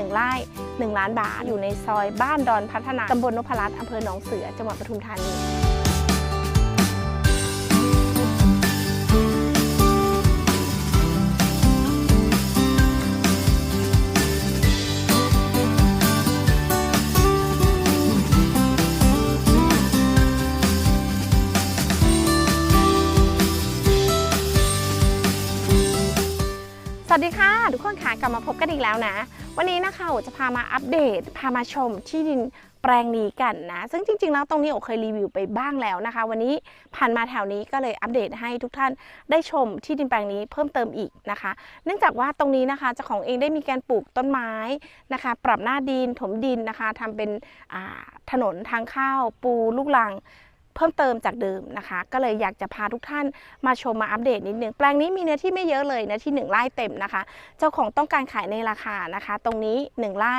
1ไร่1 ล้านบาท อยู่ในซอยบ้านดอนพัฒนาตำบลนพรัตน์อำเภอหนองเสือ จังหวัดปทุมธานีสวัสดีค่ะ ทุกคนค่ะกลับมาพบกันอีกแล้วนะ วันนี้นะคะโอจะพามาอัปเดต พามาชมที่ดินแปลงนี้กันนะ ซึ่งจริง ๆ แล้วตรงนี้โอเคยรีวิวไปบ้างแล้วนะคะ วันนี้ผ่านมาแถวนี้ก็เลยอัปเดตให้ทุกท่านได้ชมที่ดินแปลงนี้เพิ่มเติมอีกนะคะ เนื่องจากว่าตรงนี้นะคะเจ้าของเองได้มีการปลูกต้นไม้นะคะ ปรับหน้าดินถมดินนะคะทำเป็นถนนทางเข้าปูลูกลัง เพิ่มเติมจากเดิมนะคะ ก็เลยอยากจะพาทุกท่านมาชมมาอัปเดตนิดนึงแปลงนี้มีเนื้อที่ไม่เยอะเลยนะที่ 1ไร่เต็มนะคะ เจ้าของต้องการขายในราคานะคะ ตรงนี้ 1ไร่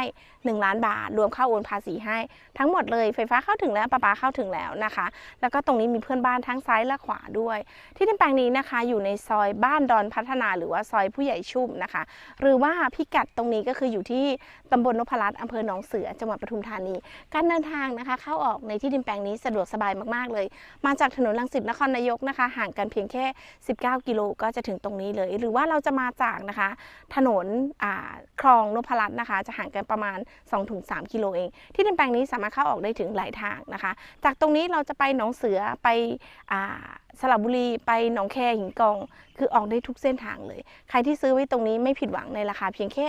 1ล้านบาท รวมค่าโอนภาษีให้ ทั้งหมดเลยไฟฟ้าเข้าถึงแล้วประปาเข้าถึงแล้วนะคะ แล้วก็ตรงนี้มีเพื่อนบ้านทั้งซ้ายและขวาด้วย ที่ดินแปลงนี้นะคะอยู่ในซอยบ้านดอนพัฒนา หรือว่าซอยผู้ใหญ่ชุ่มนะคะ หรือว่าพิกัดตรงนี้ก็คืออยู่ที่ตำบลนพรัตน์อำเภอหนองเสือจังหวัดปทุมธานี การเดินทางนะคะ เข้าออกในที่ดินแปลงนี้สะดวกสบายมากๆเลย มาจากถนนลังสิตนครนายกนะคะ ห่างกันเพียงแค่ 19 กิโลก็จะถึงตรงนี้เลย หรือว่าเราจะมาจากนะคะ ถนนคลองนพรัตน์นะคะ จะห่างกันประมาณ 2-3 กิโลเอง ที่ดินแปลงนี้สามารถเข้าออกได้ถึงหลายทางนะคะ จากตรงนี้เราจะไปหนองเสือไปอสระบุรีไปหนองแคหินกองคือออกได้ทุกเส้นทางเลย ใครที่ซื้อไว้ตรงนี้ไม่ผิดหวังในราคาเพียงแค่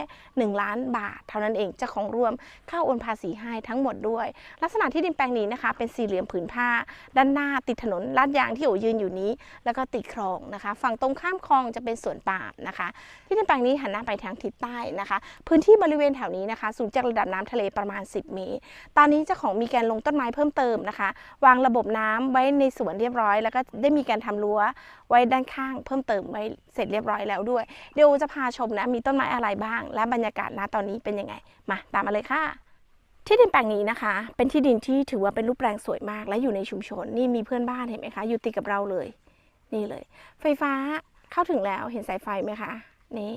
1 ล้านบาท เท่านั้นเองจ้าของรวมค่าโอนภาษีให้ทั้งหมดด้วย ลักษณะที่ดินแปลงนี้นะคะ เป็นสี่เหลี่ยมผืนผ้า ด้านหน้าติดถนนลาดยางที่โอยืนอยู่นี้ แล้วก็ติดคลองนะคะ ฝั่งตรงข้ามคลองจะเป็นสวนปาล์มนะคะ ที่ดินแปลงนี้หันหน้าไปทางทิศใต้นะคะ พื้นที่บริเวณแถวนี้นะคะสูงจากระดับน้ำทะเลประมาณ 10 เมตร ตอนนี้เจ้าของมีการลงต้นไม้เพิ่มเติมนะคะ วางระบบน้ำไว้ในสวนเรียบร้อย แล้วก็ได้มีการทำรั้วไว้ด้านข้างเพิ่มเติมไว้เสร็จเรียบร้อยแล้วด้วย เดี๋ยวจะพาชมนะมีต้นไม้อะไรบ้าง และบรรยากาศนะตอนนี้เป็นยังไง มาตามมาเลยค่ะที่ดินแปลงนี้นะคะ เป็นที่ดินที่ถือว่าเป็นรูปแปลงสวยมาก และอยู่ในชุมชน นี่มีเพื่อนบ้านเห็นไหมคะ อยู่ติดกับเราเลย นี่เลย ไฟฟ้าเข้าถึงแล้วเห็นสายไฟไหมคะ นี่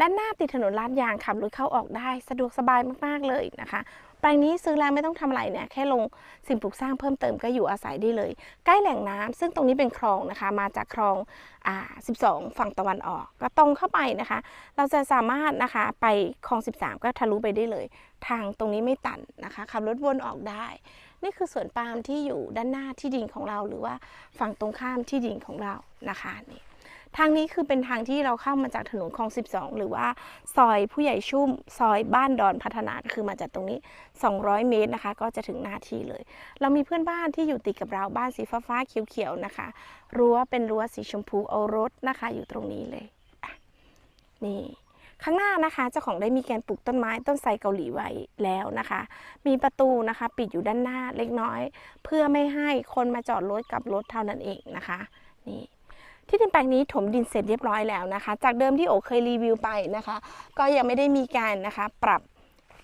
ด้านหน้าติดถนนลาดยางขับรถเข้าออกได้ สะดวกสบายมาก ๆ เลยนะคะ แปลงนี้ซื้อแล้วไม่ต้องทำอะไรเนี่ยแค่ลงสิ่งปลูกสร้างเพิ่มเติมก็อยู่อาศัยได้เลย ใกล้แหล่งน้ำซึ่งตรงนี้เป็นคลองนะคะ มาจากคลองอ่า12 ฝั่งตะวันออก ก็ตรงเข้าไปนะคะ เราจะสามารถนะคะไปคลอง 13 ก็ทะลุไปได้เลย ทางตรงนี้ไม่ตันนะคะขับรถวนออกได้ นี่คือสวนปาล์มที่อยู่ด้านหน้าที่ดินของเราหรือว่าฝั่งตรงข้ามที่ดินของเรานะคะนี่ ทางนี้คือเป็นทางที่เราเข้ามาจากถนนคลอง 12 หรือว่าซอยผู้ใหญ่ชุ่มซอยบ้านดอนพัฒนาคือมาจากตรงนี้ 200 เมตรนะคะ ก็จะถึงหน้าที่เลย เรามีเพื่อนบ้านที่อยู่ติดกับเราบ้านสีฟ้าฟ้าๆเขียวๆนะคะ รั้วเป็นรั้วสีชมพูเอารถนะคะ อยู่ตรงนี้เลยนี่ข้างหน้านะคะเจ้าของได้มีการปลูกต้นไม้ต้นไทรเกาหลีไว้แล้วนะคะ มีประตูนะคะ ปิดอยู่ด้านหน้าเล็กน้อย เพื่อไม่ให้คนมาจอดรถกับรถเท่านั้นเองนะคะ นี่ ที่ดินแปลงนี้ถมดินเสร็จเรียบร้อยแล้วนะคะ จากเดิมที่โอเคยรีวิวไปนะคะ ก็ยังไม่ได้มีการนะคะปรับ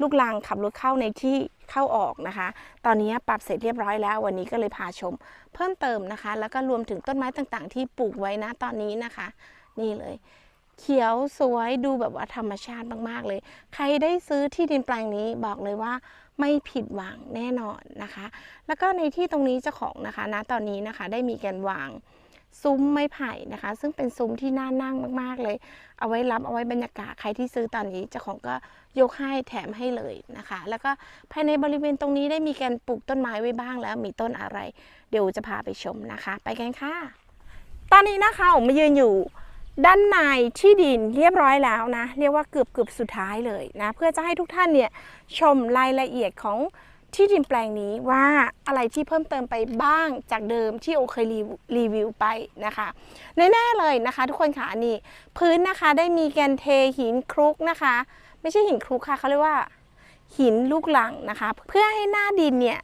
ลูกลังขับรถเข้าในที่เข้าออกนะคะ ตอนนี้ปรับเสร็จเรียบร้อยแล้ววันนี้ก็เลยพาชม เพิ่มเติมนะคะ แล้วก็รวมถึงต้นไม้ต่างๆ ที่ปลูกไว้นะตอนนี้นะคะ นี่เลย เขียวสวยดูแบบว่าธรรมชาติมากๆเลย ใครได้ซื้อที่ดินแปลงนี้บอกเลยว่าไม่ผิดหวังแน่นอนนะคะ แล้วก็ในที่ตรงนี้เจ้าของนะคะณตอนนี้นะคะได้มีการวาง ซุ้มไม้ไผ่นะคะ ซึ่งเป็นซุ้มที่น่านั่งมาก ๆ เลย เอาไว้รับเอาไว้บรรยากาศใครที่ซื้อตอนนี้เจ้าของก็ยกให้แถมให้เลยนะคะ แล้วก็ภายในบริเวณตรงนี้ได้มีการปลูกต้นไม้ไว้บ้างแล้วมีต้นอะไร เดี๋ยวจะพาไปชมนะคะ ไปกันค่ะ ตอนนี้นะคะผมมายืนอยู่ด้านในที่ดินเรียบร้อยแล้วนะ เรียกว่าเกือบเกือบสุดท้ายเลยนะ เพื่อจะให้ทุกท่านเนี่ยชมรายละเอียดของ ที่ดินแปลงนี้ว่าอะไรที่เพิ่มเติมไปบ้างจากเดิมที่โอเคยรีวิวรีวิวไปนะคะ แน่ๆเลยนะคะ ทุกคนค่ะนี่ พื้นนะคะได้มีการเทหินคลุกนะคะ ไม่ใช่หินคลุกค่ะเขาเรียกว่า หินลูกหลังนะคะ เพื่อให้หน้าดินเนี่ย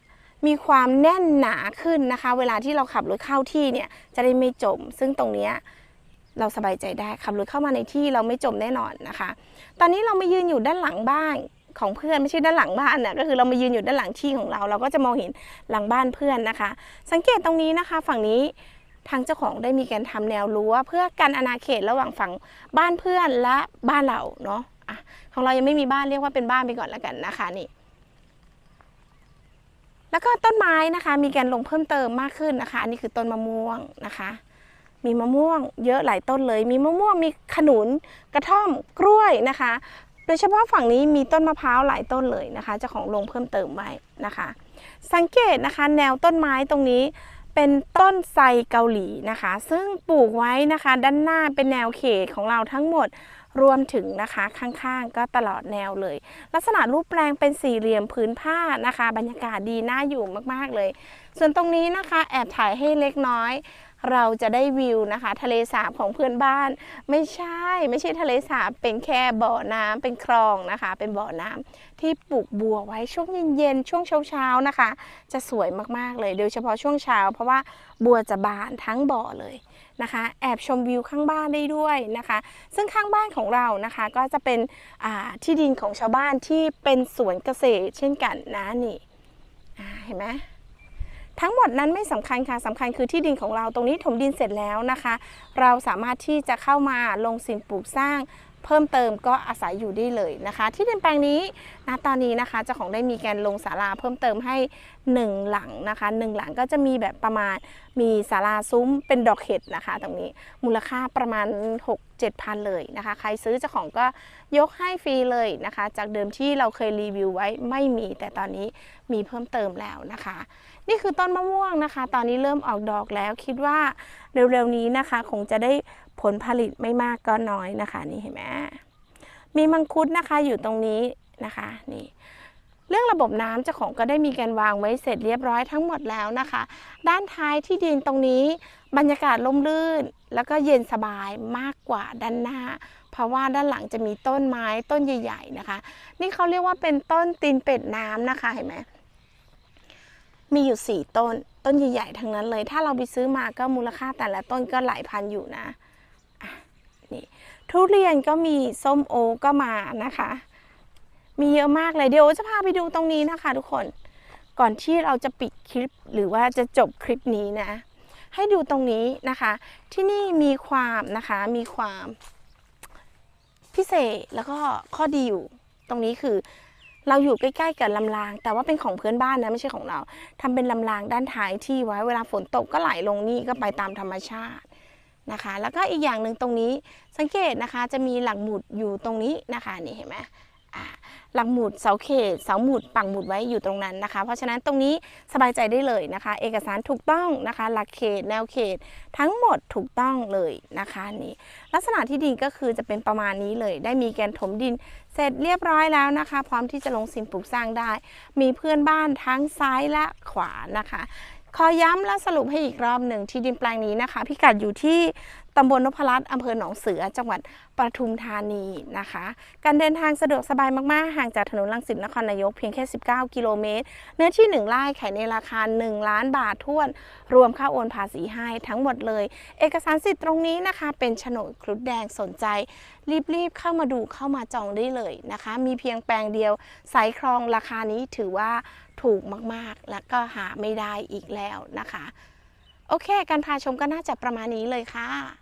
มีความแน่นหนาขึ้นนะคะ เวลาที่เราขับรถเข้าที่เนี่ยจะได้ไม่จม ซึ่งตรงนี้เราสบายใจได้ขับรถเข้ามาในที่เราไม่จมแน่นอนนะคะ ตอนนี้เรามายืนอยู่ด้านหลังบ้าน ของเพื่อนไม่ใช่ด้านหลังบ้านนะก็คือเรามายืนอยู่ด้านหลังที่ของเรา เราก็จะมองเห็นหลังบ้านเพื่อนนะคะ สังเกตตรงนี้นะคะ ฝั่งนี้ทางเจ้าของได้มีการทำแนวรั้วเพื่อกันอาณาเขตระหว่างฝั่งบ้านเพื่อนและบ้านเราเนาะอะของเรายังไม่มีบ้านเรียกว่าเป็นบ้านไปก่อนแล้วกันนะคะนี่แล้วก็ต้นไม้นะคะมีการลงเพิ่มเติมมากขึ้นนะคะ อันนี้คือต้นมะม่วงนะคะ มีมะม่วงเยอะหลายต้นเลย มีมะม่วงมีขนุนกระท่อมกล้วยนะคะ โดยเฉพาะฝั่งนี้มีต้นมะพร้าวหลายต้นเลยนะคะเจ้าของลงเพิ่มเติมไว้นะคะ สังเกตนะคะแนวต้นไม้ตรงนี้เป็นต้นไทรเกาหลีนะคะ ซึ่งปลูกไว้นะคะ ด้านหน้าเป็นแนวเขตของเราทั้งหมดรวมถึงนะคะข้างๆ ก็ตลอดแนวเลย ลักษณะรูปแปลงเป็นสี่เหลี่ยมพื้นผ้านะคะ บรรยากาศดีน่าอยู่มากๆเลย ส่วนตรงนี้นะคะ แอบถ่ายให้เล็กน้อย เราจะได้วิวนะคะ ทะเลสาบของเพื่อนบ้าน ไม่ใช่ไม่ใช่ทะเลสาบเป็นแค่บ่อน้ำเป็นคลองนะคะ เป็นบ่อน้ำที่ปลูกบัวไว้ช่วงเย็นๆช่วงเช้าๆนะคะ จะสวยมากๆเลย โดยเฉพาะช่วงเช้า เพราะว่าบัวจะบานทั้งบ่อเลยนะคะ แอบชมวิวข้างบ้านได้ด้วยนะคะ ซึ่งข้างบ้านของเรานะคะ ก็จะเป็นที่ดินของชาวบ้านที่เป็นสวนเกษตรเช่นกันนะนี่เห็นไหม ทั้งหมดนั้นไม่สำคัญค่ะสำคัญคือที่ดินของเราตรงนี้ถมดินเสร็จแล้วนะคะ เราสามารถที่จะเข้ามาลงสิ่งปลูกสร้าง เพิ่มเติมก็อาศัยอยู่ได้เลยนะคะ ที่ดินแปลงนี้นะตอนนี้นะคะเจ้าของได้มีการลงศาลาเพิ่มเติมให้ 1 หลังนะคะหนึ่งหลังก็จะมีแบบประมาณมีศาลาซุ้มเป็นดอกเห็ดนะคะ ตรงนี้มูลค่าประมาณ 6-7พันเลยนะคะ ใครซื้อเจ้าของก็ยกให้ฟรีเลยนะคะ จากเดิมที่เราเคยรีวิวไว้ไม่มีแต่ตอนนี้มีเพิ่มเติมแล้วนะคะ นี่คือต้นมะม่วงนะคะ ตอนนี้เริ่มออกดอกแล้วคิดว่าเร็วๆนี้นะคะ คงจะได้ผลผลิตไม่มากก็น้อยนะคะ นี่เห็นไหมมีมังคุดนะคะอยู่ตรงนี้นะคะนี่เรื่องระบบน้ำเจ้าของก็ได้มีการวางไว้เสร็จเรียบร้อยทั้งหมดแล้วนะคะ ด้านท้ายที่ดินตรงนี้บรรยากาศร่มรื่น แล้วก็เย็นสบายมากกว่าด้านหน้า เพราะว่าด้านหลังจะมีต้นไม้ต้นใหญ่ ๆนะคะ นี่เขาเรียกว่าเป็นต้นตีนเป็ดน้ำนะคะเห็นไหม มีอยู่ 4 ต้น ต้นใหญ่ๆทั้งนั้นเลย ถ้าเราไปซื้อมาก็มูลค่าแต่ละต้นก็หลายพันอยู่นะะนี่ทุเรียนก็มีส้มโอก็มานะคะ มีเยอะมากเลยเดี๋ยวจะพาไปดูตรงนี้นะคะ ทุกคนก่อนที่เราจะปิดคลิปหรือว่าจะจบคลิปนี้นะ ให้ดูตรงนี้นะคะ ที่นี่มีความนะคะมีความพิเศษแล้วก็ข้อดีอยู่ ตรงนี้คือ เราอยู่ใกล้ๆกับลำราง แต่ว่าเป็นของเพื่อนบ้านนะไม่ใช่ของเราทำเป็นลำรางด้านท้ายที่ไว้เวลาฝนตกก็ไหลลงนี่ก็ไปตามธรรมชาตินะคะ แล้วก็อีกอย่างหนึ่งตรงนี้สังเกตนะคะจะมีหลักหมุดอยู่ตรงนี้นะคะนี่เห็นไหมอ่า หลักหมุดเสาเขตเสาหมุดปักหมุดไว้อยู่ตรงนั้นนะคะ เพราะฉะนั้นตรงนี้สบายใจได้เลยนะคะ เอกสารถูกต้องนะคะ หลักเขตแนวเขตทั้งหมดถูกต้องเลยนะคะนี่ลักษณะที่ดินก็คือจะเป็นประมาณนี้เลย ได้มีแการถมดินเสร็จเรียบร้อยแล้วนะคะ พร้อมที่จะลงสิ่งปลูกสร้างได้ มีเพื่อนบ้านทั้งซ้ายและขวานะคะขอย้ำและสรุปให้อีกรอบหนึ่งที่ดินแปลงนี้นะคะ พิกัดอยู่ที่ตำบลนพรัตน์อำเภอหนองเสือ จังหวัดปทุมธานีนะคะ การเดินทางสะดวกสบายมาก ๆห่างจากถนนลังสิตนครนายกเพียงแค่ 19 กิโลเมตร เนื้อที่ 1ไร่ขายในราคา 1 ล้านบาทท้วน รวมค่าโอนภาษีให้ทั้งหมดเลย เอกสารสิทธิ์ตรงนี้นะคะ เป็นโฉนดครุฑแดงสนใจ รีบๆเข้ามาดูเข้ามาจองได้เลยนะคะ มีเพียงแปลงเดียวสายคลองราคานี้ถือว่าถูกมากๆ และก็หาไม่ได้อีกแล้วนะคะ โอเค การพาชมก็น่าจะประมาณนี้เลยค่ะ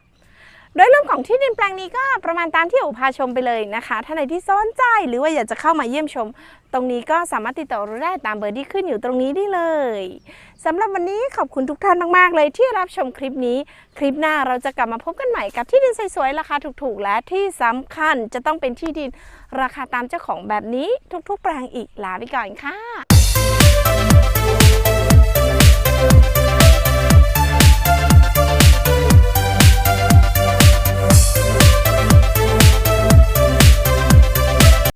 ของที่ดินแปลงนี้ก็ประมาณตามที่อุพาชมไปเลยนะคะท่านใดที่สนใจหรือว่าอยากจะเข้ามาเยี่ยมชม ตรงนี้ก็สามารถติดต่อเราได้ตามเบอร์ที่ขึ้นอยู่ตรงนี้ได้เลยสำหรับวันนี้ขอบคุณทุกท่านมากๆ เลยที่รับชมคลิปนี้ คลิปหน้าเราจะกลับมาพบกันใหม่กับที่ดินสวยๆราคาถูกๆ และที่สำคัญจะต้องเป็นที่ดินราคาตามเจ้าของแบบนี้ทุกๆ แปลงอีกลาไปก่อนค่ะ